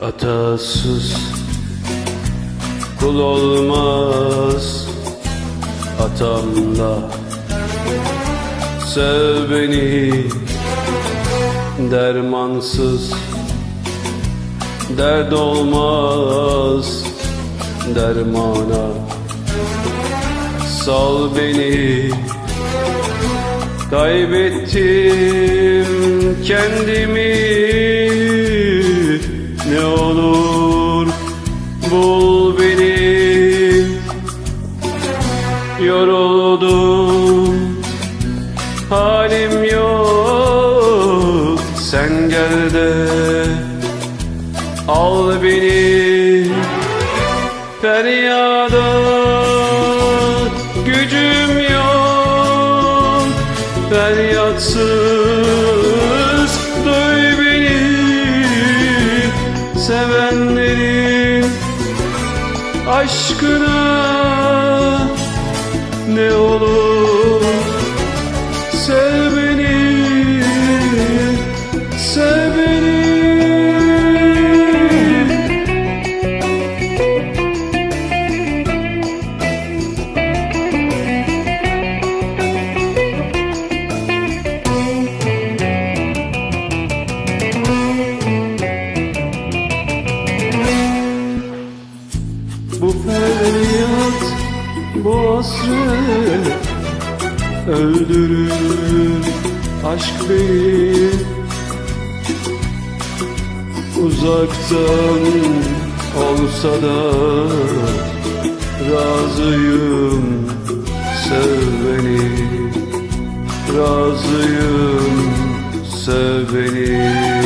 Sevdasız kul olmaz atamla. Sev beni dermansız. Dert olmaz dermana. Sal beni. Kaybettim kendimi Halim yok. Sen gel de Al beni Feryada. Gücüm yok Feryatsız. Duy beni Sevenlerin aşkına ne olur hasret Öldürür aşk beni. Uzaktan olsa da Razıyım sev beni. Razıyım sev beni